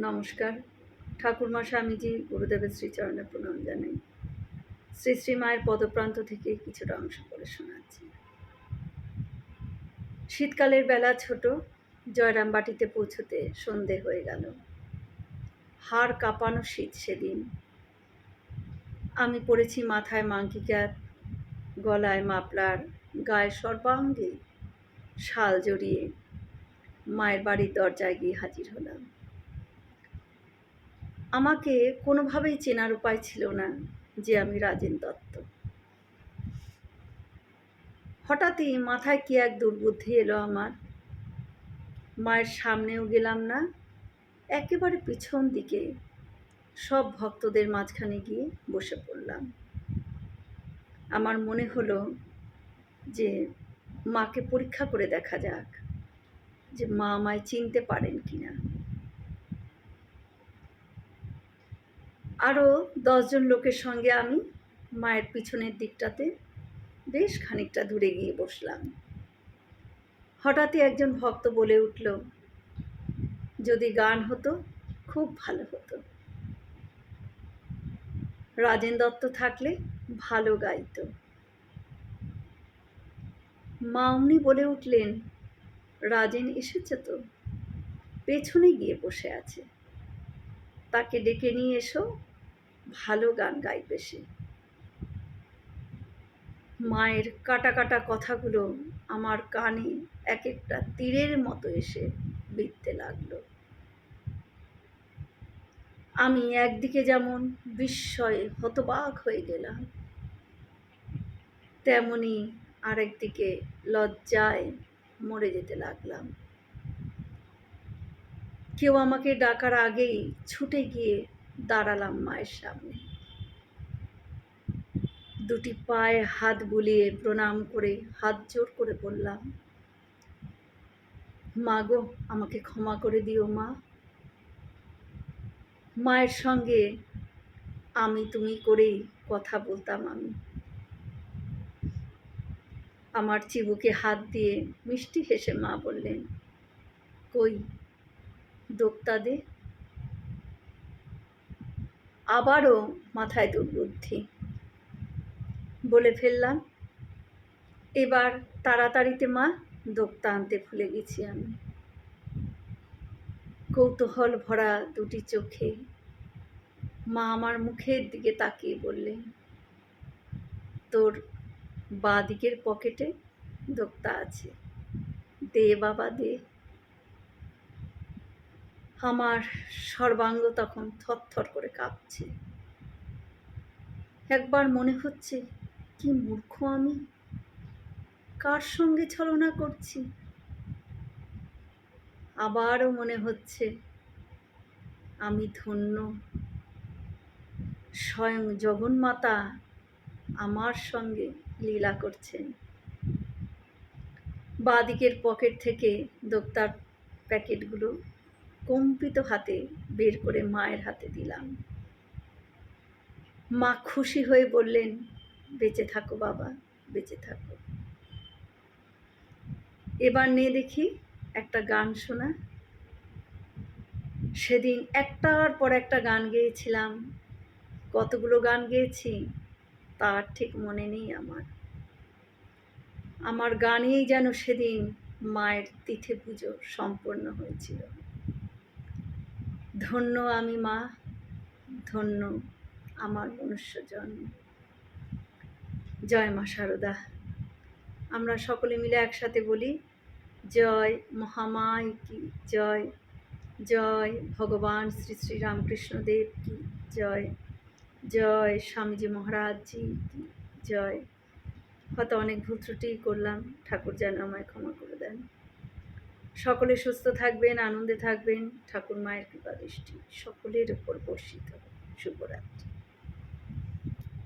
নমস্কার। ঠাকুরমা স্বামীজি, গুরুদেবের শ্রীচরণে প্রণাম জানাই। শ্রী শ্রী মায়ের পদপ্রান্ত থেকে কিছুটা অংশ করে শোনাচ্ছি। শীতকালের বেলা ছোট জয়রামবাটিতে পৌঁছতে সন্ধে হয়ে গেল। হাড় কাঁপানো শীত সেদিন। আমি পড়েছি মাথায় মাংকি ক্যাপ গলায় মাপলার, গায়ে সর্বাঙ্গে শাল জড়িয়ে। মায়ের বাড়ির দরজায় গিয়ে হাজির হলাম। আমাকে কোনোভাবেই চেনার উপায় ছিল না যে আমি রাজেন দত্ত। হঠাৎই মাথায় কি এক দুর্বুদ্ধি এলো আমার। মায়ের সামনেও গেলাম না, একেবারে পিছন দিকে সব ভক্তদের মাঝখানে গিয়ে বসে পড়লাম। আমার মনে হলো যে মাকে পরীক্ষা করে দেখা যাক যে মা আমায় চিনতে পারেন কি না আরও দশজন লোকের সঙ্গে আমি মায়ের পিছনের দিকটাতে বেশ খানিকটা দূরে গিয়ে বসলাম। হঠাৎই একজন ভক্ত বলে উঠল, যদি গান হতো, খুব ভালো হতো। রাজেন দত্ত থাকলে ভালো গাইতো। মা বলে উঠলেন, রাজেন এসেছে তো? পেছনে গিয়ে বসে আছে। তাকে ডেকে নিয়ে এসো ভালো গান গাইবে সে। মায়ের কাটা কাটা কথাগুলো আমার কানে এক একটা তীরের মতো এসে বিঁধতে লাগল। আমি একদিকে যেমন বিস্ময়ে হতবাক হয়ে গেলাম, তেমনি আরেকদিকে লজ্জায় মরে যেতে লাগলাম। কেউ আমাকে ডাকার আগেই ছুটে গিয়ে দাঁড়ালাম মায়ের সামনে। দুটি পায়ে হাত বুলিয়ে প্রণাম করে হাত জোর করে বললাম, মা গো, আমাকে ক্ষমা করে দিও মা। মায়ের সঙ্গে আমি তুমি করেই কথা বলতাম আমি। আমার চিবুকে হাত দিয়ে মিষ্টি হেসে মা বললেন, কই, দোক্তা দে। আবারও মাথায় দুর্বুদ্ধি। বলে ফেললাম, এবার তাড়াতাড়িতে মা দোক্তা আনতে ভুলে গেছি আমি। কৌতূহল ভরা দুটি চোখে মা আমার মুখের দিকে তাকিয়ে বললেন, তোর বাঁ দিকের পকেটে দোক্তা আছে। দে বাবা, দে। আমার সর্বাঙ্গ তখন থরথর করে কাঁপছে। একবার মনে হচ্ছে, কি মূর্খ আমি? কার সঙ্গে ছলনা করছি? আবারও মনে হচ্ছে, আমি ধন্য। স্বয়ং জগন্মাতা আমার সঙ্গে লীলা করছেন। বাদিকের পকেট থেকে দোক্তার প্যাকেটগুলো কম্পিত হাতে বের করে মায়ের হাতে দিলাম। মা খুশি হয়ে বললেন, বেঁচে থাকো বাবা, বেঁচে থাকো। এবার নে দেখি একটা গান শোনা। সেদিন একটার পর একটা গান গেয়েছিলাম। কতগুলো গান গেয়েছি, তার ঠিক মনে নেই আমার। আমার গানেই যেন সেদিন মায়ের তিথি পুজো সম্পন্ন হয়েছিল। ধন্য আমি মা, ধন্য আমার মনুষ্য জন্ম। জয় মা শারদা আমরা সকলে মিলে একসাথে বলি, জয় মহামায় কি, জয় জয় ভগবান শ্রী শ্রী রামকৃষ্ণদেব কি, জয় জয় স্বামীজি মহারাজজি কি, জয়। হয়তো অনেক ভুল ত্রুটি করলাম, ঠাকুর যেন আমায় ক্ষমা করে দেন। সকলে সুস্থ থাকবেন আনন্দে থাকবেন ঠাকুর মায়ের কৃপা দৃষ্টি সকলের উপর বর্ষিত শুভরাত্রি।